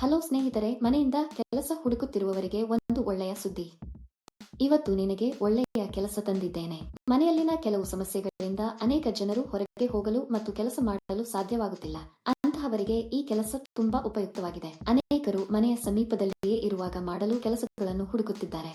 Hello ಸ್ನೇಹಿತರೆ, ಮನೆಯಿಂದ ಕೆಲಸ ಹುಡುಕುತ್ತಿರುವವರಿಗೆ ಒಂದು ಒಳ್ಳೆಯ ಸುದ್ದಿ. ಇವತ್ತು ನಿನಗೆ ಒಳ್ಳೆಯ ಕೆಲಸ ತಂದಿದ್ದೇನೆ. ಮನೆಯಲ್ಲಿನ ಕೆಲವು ಸಮಸ್ಯೆಗಳಿಂದ ಅನೇಕ ಜನರು ಹೊರಗೆ ಹೋಗಲು ಮತ್ತು ಕೆಲಸ ಮಾಡಲು ಸಾಧ್ಯವಾಗುತ್ತಿಲ್ಲ. ಅಂತಹವರಿಗೆ ಈ ಕೆಲಸ ತುಂಬಾ ಉಪಯುಕ್ತವಾಗಿದೆ. ಅನೇಕರು ಮನೆಯ ಸಮೀಪದಲ್ಲಿಯೇ ಇರುವಾಗ ಮಾಡಲು ಕೆಲಸಗಳನ್ನು ಹುಡುಕುತ್ತಿದ್ದಾರೆ.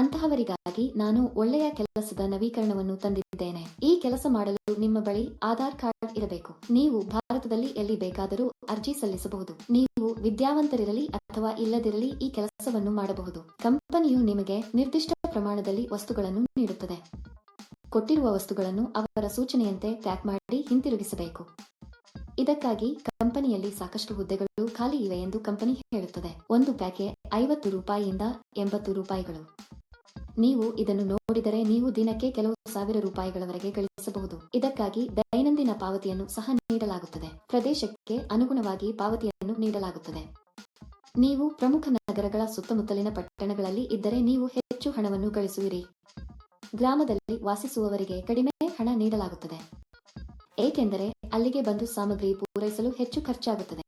ಅಂತಹವರಿಗಾಗಿ ನಾನು ಒಳ್ಳೆಯ ಕೆಲಸದ ನವೀಕರಣವನ್ನು ತಂದಿದ್ದೇನೆ. ಈ ಕೆಲಸ ಮಾಡಲು ನಿಮ್ಮ ಬಳಿ ಆಧಾರ್ ಕಾರ್ಡ್ ಇರಬೇಕು. ನೀವು ಭಾರತದಲ್ಲಿ ಎಲ್ಲಿ ಬೇಕಾದರೂ ಅರ್ಜಿ ಸಲ್ಲಿಸಬಹುದು. ನೀವು ವಿದ್ಯಾವಂತರಿರಲಿ ಅಥವಾ ಇಲ್ಲದಿರಲಿ ಈ ಕೆಲಸವನ್ನು ಮಾಡಬಹುದು. ಕಂಪನಿಯು ನಿಮಗೆ ನಿರ್ದಿಷ್ಟ ಪ್ರಮಾಣದಲ್ಲಿ ವಸ್ತುಗಳನ್ನು ನೀಡುತ್ತದೆ. ಕೊಟ್ಟಿರುವ ವಸ್ತುಗಳನ್ನು ಅವರ ಸೂಚನೆಯಂತೆ ಪ್ಯಾಕ್ ಮಾಡಿ ಹಿಂತಿರುಗಿಸಬೇಕು. ಇದಕ್ಕಾಗಿ ಕಂಪನಿಯಲ್ಲಿ ಸಾಕಷ್ಟು ಹುದ್ದೆಗಳು ಖಾಲಿ ಇವೆ ಎಂದು ಕಂಪನಿ ಹೇಳುತ್ತದೆ. ಒಂದು ಪ್ಯಾಕೆ ಐವತ್ತು ರೂಪಾಯಿಯಿಂದ ಎಂಬತ್ತು ರೂಪಾಯಿಗಳು. ನೀವು ಇದನ್ನು ನೋಡಿದರೆ ನೀವು ದಿನಕ್ಕೆ ಕೆಲವು ಸಾವಿರ ರೂಪಾಯಿಗಳವರೆಗೆ ಗಳಿಸಬಹುದು. ಇದಕ್ಕಾಗಿ ದೈನಂದಿನ ಪಾವತಿಯನ್ನು ಸಹ ನೀಡಲಾಗುತ್ತದೆ. ಪ್ರದೇಶಕ್ಕೆ ಅನುಗುಣವಾಗಿ ಪಾವತಿಯನ್ನು ನೀಡಲಾಗುತ್ತದೆ. ನೀವು ಪ್ರಮುಖ ನಗರಗಳ ಸುತ್ತಮುತ್ತಲಿನ ಪಟ್ಟಣಗಳಲ್ಲಿ ಇದ್ದರೆ ನೀವು ಹೆಚ್ಚು ಹಣವನ್ನು ಗಳಿಸುವಿರಿ. ಗ್ರಾಮದಲ್ಲಿ ವಾಸಿಸುವವರಿಗೆ ಕಡಿಮೆ ಹಣ ನೀಡಲಾಗುತ್ತದೆ. ಏಕೆಂದರೆ ಅಲ್ಲಿಗೆ ಬಂದು ಸಾಮಗ್ರಿ ಪೂರೈಸಲು ಹೆಚ್ಚು ಖರ್ಚಾಗುತ್ತದೆ.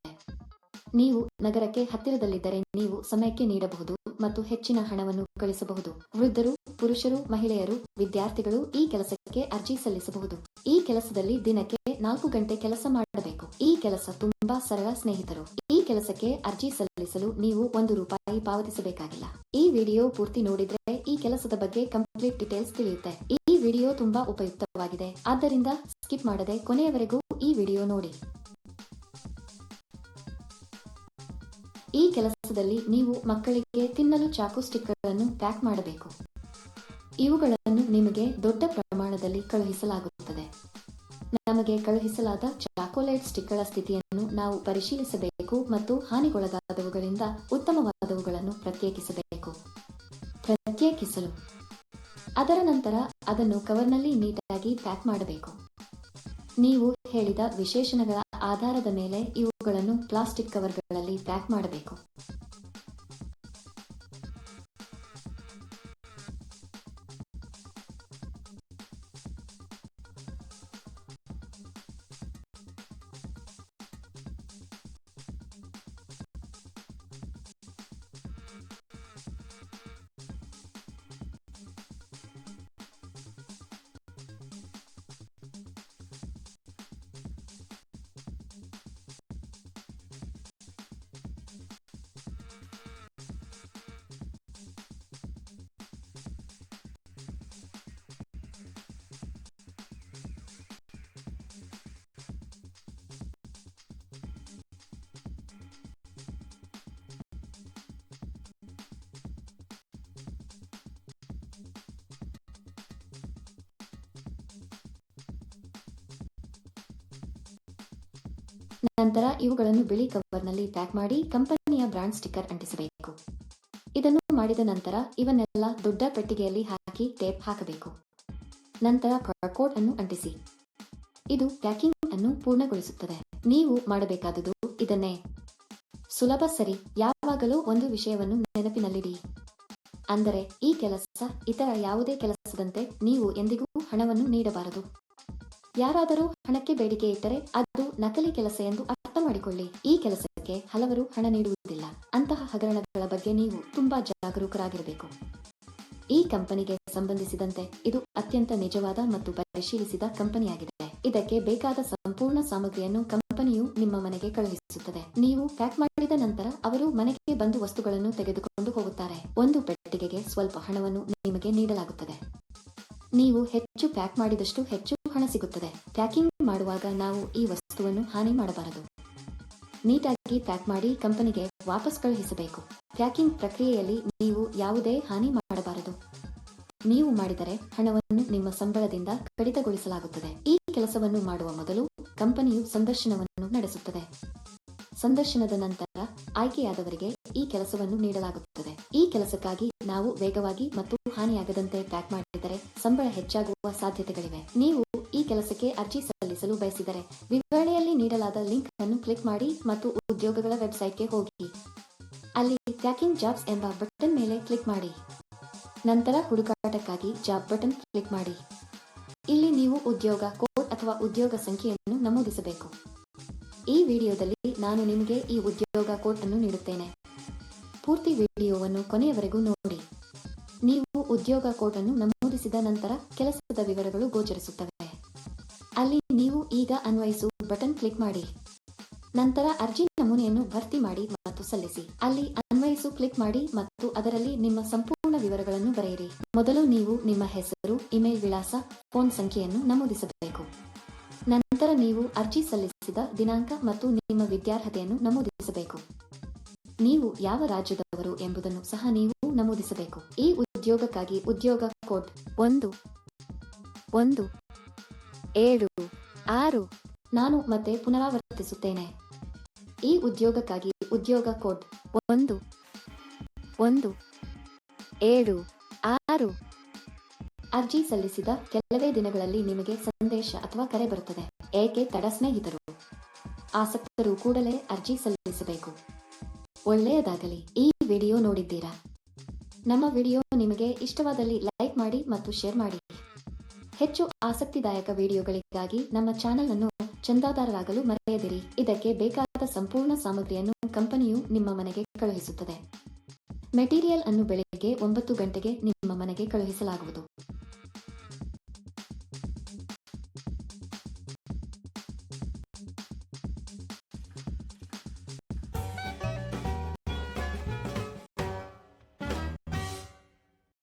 ನೀವು ನಗರಕ್ಕೆ ಹತ್ತಿರದಲ್ಲಿದ್ದರೆ ನೀವು ಸಮಯಕ್ಕೆ ನೀಡಬಹುದು. ಮತ್ತು ಹೆಚ್ಚಿನ ಹಣವನ್ನು ಗಳಿಸಬಹುದು ವೃದ್ಧರು, ಪುರುಷರು, ಮಹಿಳೆಯರು, ವಿದ್ಯಾರ್ಥಿಗಳು ಈ ಕೆಲಸಕ್ಕೆ ಅರ್ಜಿ ಸಲ್ಲಿಸಬಹುದು. ಈ ಕೆಲಸದಲ್ಲಿ ದಿನಕ್ಕೆ ನಾಲ್ಕು ಗಂಟೆ ಕೆಲಸ ಮಾಡಬೇಕು. ಈ ಕೆಲಸ ತುಂಬಾ ಸರಳ ಸ್ನೇಹಿತರು. ಈ ಕೆಲಸಕ್ಕೆ ಅರ್ಜಿ ಸಲ್ಲಿಸಲು ನೀವು ಒಂದು ರೂಪಾಯಿ ಪಾವತಿಸಬೇಕಾಗಿಲ್ಲ. ಈ ವಿಡಿಯೋ ಪೂರ್ತಿ ನೋಡಿದ್ರೆ ಈ ಕೆಲಸದ ಬಗ್ಗೆ ಕಂಪ್ಲೀಟ್ ಡೀಟೇಲ್ಸ್ ತಿಳಿಯುತ್ತೆ. ಈ ವಿಡಿಯೋ ತುಂಬಾ ಉಪಯುಕ್ತವಾಗಿದೆ. ಆದ್ದರಿಂದ ಸ್ಕಿಪ್ ಮಾಡದೆ ಕೊನೆಯವರೆಗೂ ಈ ವಿಡಿಯೋ ನೋಡಿ. ಈ ಕೆಲಸದಲ್ಲಿ ನೀವು ಮಕ್ಕಳಿಗೆ ತಿನ್ನಲು ಚಾಕು ಸ್ಟಿಕ್ಗಳನ್ನು ಪ್ಯಾಕ್ ಮಾಡಬೇಕು. ಇವುಗಳನ್ನು ನಿಮಗೆ ದೊಡ್ಡ ಪ್ರಮಾಣದಲ್ಲಿ ಕಳುಹಿಸಲಾಗುತ್ತದೆ. ನಮಗೆ ಕಳುಹಿಸಲಾದ ಚಾಕೊಲೇಟ್ ಸ್ಟಿಕ್ಗಳ ಸ್ಥಿತಿಯನ್ನು ನಾವು ಪರಿಶೀಲಿಸಬೇಕು ಮತ್ತು ಹಾನಿಗೊಳಗಾದವುಗಳಿಂದ ಉತ್ತಮವಾದವುಗಳನ್ನು ಪ್ರತ್ಯೇಕಿಸಬೇಕು. ಪ್ರತ್ಯೇಕಿಸಲು. ಅದರ ನಂತರ ಅದನ್ನು ಕವರ್ನಲ್ಲಿ ನೀಟಾಗಿ ಪ್ಯಾಕ್ ಮಾಡಬೇಕು. ನೀವು ಹೇಳಿದ ವಿಶೇಷಣಗಳ ಆಧಾರದ ಮೇಲೆ ಇವುಗಳನ್ನು ಪ್ಲಾಸ್ಟಿಕ್ ಕವರ್ಗಳಲ್ಲಿ ಪ್ಯಾಕ್ ಮಾಡಬೇಕು. ನಂತರ ಇವುಗಳನ್ನು ಬಿಳಿ ಕವರ್ನಲ್ಲಿ ಪ್ಯಾಕ್ ಮಾಡಿ ಕಂಪನಿಯ ಬ್ರಾಂಡ್ ಸ್ಟಿಕ್ಕರ್ ಅಂಟಿಸಬೇಕು. ಇದನ್ನು ಮಾಡಿದ ನಂತರ ಇವನ್ನೆಲ್ಲ ದೊಡ್ಡ ಪೆಟ್ಟಿಗೆಯಲ್ಲಿ ಹಾಕಿ ಟೇಪ್ ಹಾಕಬೇಕು. ನಂತರ ಕೋಟ್ ಅನ್ನು ಅಂಟಿಸಿ. ಇದು ಪ್ಯಾಕಿಂಗ್ ಅನ್ನು ಪೂರ್ಣಗೊಳಿಸುತ್ತದೆ. ನೀವು ಮಾಡಬೇಕಾದುದು ಇದನ್ನೇ. ಸುಲಭ ಸರಿ, ಯಾವಾಗಲೂ ಒಂದು ವಿಷಯವನ್ನು ನೆನಪಿನಲ್ಲಿಡಿ. ಅಂದರೆ ಈ ಕೆಲಸ ಇತರ ಯಾವುದೇ ಕೆಲಸದಂತೆ ನೀವು ಎಂದಿಗೂ ಹಣವನ್ನು ನೀಡಬಾರದು. ಯಾರಾದರೂ ಹಣಕ್ಕೆ ಬೇಡಿಕೆ ಇಟ್ಟರೆ ಅದು ನಕಲಿ ಕೆಲಸ ಎಂದು ಅರ್ಥ ಮಾಡಿಕೊಳ್ಳಿ ಈ ಕೆಲಸಕ್ಕೆ ಹಲವರು ಹಣ ನೀಡುವುದಿಲ್ಲ. ಅಂತಹ ಹಗರಣಗಳ ಬಗ್ಗೆ ನೀವು ತುಂಬಾ ಜಾಗರೂಕರಾಗಿರಬೇಕು. ಈ ಕಂಪನಿಗೆ ಸಂಬಂಧಿಸಿದಂತೆ ಇದು ಅತ್ಯಂತ ನಿಜವಾದ ಮತ್ತು ಪರಿಶೀಲಿಸಿದ ಕಂಪನಿಯಾಗಿದೆ. ಇದಕ್ಕೆ ಬೇಕಾದ ಸಂಪೂರ್ಣ ಸಾಮಗ್ರಿಯನ್ನು ಕಂಪನಿಯು ನಿಮ್ಮ ಮನೆಗೆ ಕಳುಹಿಸುತ್ತದೆ. ನೀವು ಪ್ಯಾಕ್ ಮಾಡಿದ ನಂತರ ಅವರು ಮನೆಗೆ ಬಂದು ವಸ್ತುಗಳನ್ನು ತೆಗೆದುಕೊಂಡು ಹೋಗುತ್ತಾರೆ. ಒಂದು ಪೆಟ್ಟಿಗೆಗೆ ಸ್ವಲ್ಪ ಹಣವನ್ನು ನಿಮಗೆ ನೀಡಲಾಗುತ್ತದೆ. ನೀವು ಹೆಚ್ಚು ಪ್ಯಾಕ್ ಮಾಡಿದಷ್ಟು ಹೆಚ್ಚು ಹಣ ಸಿಗುತ್ತದೆ ಪ್ಯಾಕಿಂಗ್ ಮಾಡುವಾಗ ನಾವು ಈ ವಸ್ತುವನ್ನು ಹಾನಿ ಮಾಡಬಾರದು. ನೀಟಾಗಿ ಪ್ಯಾಕ್ ಮಾಡಿ ಕಂಪನಿಗೆ ವಾಪಸ್ ಕಳುಹಿಸಬೇಕು. ಪ್ಯಾಕಿಂಗ್ ಪ್ರಕ್ರಿಯೆಯಲ್ಲಿ ನೀವು ಯಾವುದೇ ಹಾನಿ ಮಾಡಬಾರದು. ನೀವು ಮಾಡಿದರೆ ಹಣವನ್ನು ನಿಮ್ಮ ಸಂಬಳದಿಂದ ಕಡಿತಗೊಳಿಸಲಾಗುತ್ತದೆ. ಈ ಕೆಲಸವನ್ನು ಮಾಡುವ ಮೊದಲು ಕಂಪನಿಯು ಸಂದರ್ಶನವನ್ನು ನಡೆಸುತ್ತದೆ. ಸಂದರ್ಶನದ ನಂತರ ಆಯ್ಕೆಯಾದವರಿಗೆ ಈ ಕೆಲಸವನ್ನು ನೀಡಲಾಗುತ್ತದೆ. ಈ ಕೆಲಸಕ್ಕಾಗಿ ನಾವು ವೇಗವಾಗಿ ಮತ್ತು ಹಾನಿಯಾಗದಂತೆ ಪ್ಯಾಕ್ ಮಾಡಿದರೆ ಸಂಬಳ ಹೆಚ್ಚಾಗುವ ಸಾಧ್ಯತೆಗಳಿವೆ. ನೀವು ಈ ಕೆಲಸಕ್ಕೆ ಅರ್ಜಿ ಸಲ್ಲಿಸಲು ಬಯಸಿದರೆ ವಿವರಣೆಯಲ್ಲಿ ನೀಡಲಾದ ಲಿಂಕ್ ಅನ್ನು ಕ್ಲಿಕ್ ಮಾಡಿ ಮತ್ತು ಉದ್ಯೋಗಗಳ ವೆಬ್ಸೈಟ್ಗೆ ಹೋಗಿ. ಅಲ್ಲಿ ಪ್ಯಾಕಿಂಗ್ ಜಾಬ್ಸ್ ಎಂಬ ಬಟನ್ ಮೇಲೆ ಕ್ಲಿಕ್ ಮಾಡಿ. ನಂತರ ಹುಡುಕಾಟಕ್ಕಾಗಿ ಜಾಬ್ ಬಟನ್ ಕ್ಲಿಕ್ ಮಾಡಿ. ಇಲ್ಲಿ ನೀವು ಉದ್ಯೋಗ, ಕೋಡ್ ಅಥವಾ ಉದ್ಯೋಗ ಸಂಖ್ಯೆಯನ್ನು ನಮೂದಿಸಬೇಕು. ಈ ವಿಡಿಯೋದಲ್ಲಿ ನಾನು ನಿಮಗೆ ಈ ಉದ್ಯೋಗ ಕೋಡ್ ಅನ್ನು ನೀಡುತ್ತೇನೆ. ಪೂರ್ತಿ ವಿಡಿಯೋವನ್ನು ಕೊನೆಯವರೆಗೂ ನೋಡಿ. ನೀವು ಉದ್ಯೋಗ ಕೋಡ್ ಅನ್ನು ನಮೂದಿಸಿದ ನಂತರ ಕೆಲಸದ ವಿವರಗಳು ಗೋಚರಿಸುತ್ತವೆ. ಅಲ್ಲಿ ನೀವು ಈಗ ಅನ್ವಯಿಸು ಬಟನ್ ಕ್ಲಿಕ್ ಮಾಡಿ. ನಂತರ ಅರ್ಜಿ ನಮೂನೆಯನ್ನು ಭರ್ತಿ ಮಾಡಿ ಮತ್ತು ಸಲ್ಲಿಸಿ. ಅಲ್ಲಿ ಅನ್ವಯಿಸು ಕ್ಲಿಕ್ ಮಾಡಿ ಮತ್ತು ಅದರಲ್ಲಿ ನಿಮ್ಮ ಸಂಪೂರ್ಣ ವಿವರಗಳನ್ನು ಬರೆಯಿರಿ. ಮೊದಲು ನೀವು ನಿಮ್ಮ ಹೆಸರು, ಇಮೇಲ್ ವಿಳಾಸ, ಫೋನ್ ಸಂಖ್ಯೆಯನ್ನು ನಮೂದಿಸಬೇಕು. ನಂತರ ನೀವು ಅರ್ಜಿ ಸಲ್ಲಿಸಿದ ದಿನಾಂಕ ಮತ್ತು ನಿಮ್ಮ ವಿದ್ಯಾರ್ಹತೆಯನ್ನು ನಮೂದಿಸಬೇಕು. ನೀವು ಯಾವ ರಾಜ್ಯದವರು ಎಂಬುದನ್ನು ಸಹ ನೀವು ನಮೂದಿಸಬೇಕು. ಈ ಉದ್ಯೋಗಕ್ಕಾಗಿ ಉದ್ಯೋಗ ಕೋಡ್ ಒಂದು ಒಂದು, ಏಳು ಆರು. ನಾನು ಮತ್ತೆ ಪುನರಾವರ್ತಿಸುತ್ತೇನೆ. ಈ ಉದ್ಯೋಗಕ್ಕಾಗಿ ಉದ್ಯೋಗ ಕೋಡ್ ಒಂದು ಒಂದು, ಏಳು, ಆರು. ಅರ್ಜಿ ಸಲ್ಲಿಸಿದ ಕೆಲವೇ ದಿನಗಳಲ್ಲಿ ನಿಮಗೆ ಸಂದೇಶ ಅಥವಾ ಕರೆ ಬರುತ್ತದೆ. ಏಕೆ ತಡ ಸ್ನೇಹಿತರು? ಆಸಕ್ತರು ಕೂಡಲೇ ಅರ್ಜಿ ಸಲ್ಲಿಸಬೇಕು. ಒಳ್ಳೆಯದಾಗಲಿ. ಈ ವಿಡಿಯೋ ನೋಡಿದ್ದೀರಾ? ನಮ್ಮ ವಿಡಿಯೋ ನಿಮಗೆ ಇಷ್ಟವಾದಲ್ಲಿ ಲೈಕ್ ಮಾಡಿ ಮತ್ತು ಶೇರ್ ಮಾಡಿ. ಹೆಚ್ಚು ಆಸಕ್ತಿದಾಯಕ ವಿಡಿಯೋಗಳಿಗಾಗಿ ನಮ್ಮ ಚಾನೆಲ್ ಅನ್ನು ಚಂದಾದಾರರಾಗಲು ಮರೆಯದಿರಿ. ಇದಕ್ಕೆ ಬೇಕಾದ ಸಂಪೂರ್ಣ ಸಾಮಗ್ರಿಯನ್ನು ಕಂಪನಿಯು ನಿಮ್ಮ ಮನೆಗೆ ಕಳುಹಿಸುತ್ತದೆ. ಮೆಟೀರಿಯಲ್ ಅನ್ನು ಬೆಳಗ್ಗೆ ಒಂಬತ್ತು ಗಂಟೆಗೆ ನಿಮ್ಮ ಮನೆಗೆ ಕಳುಹಿಸಲಾಗುವುದು.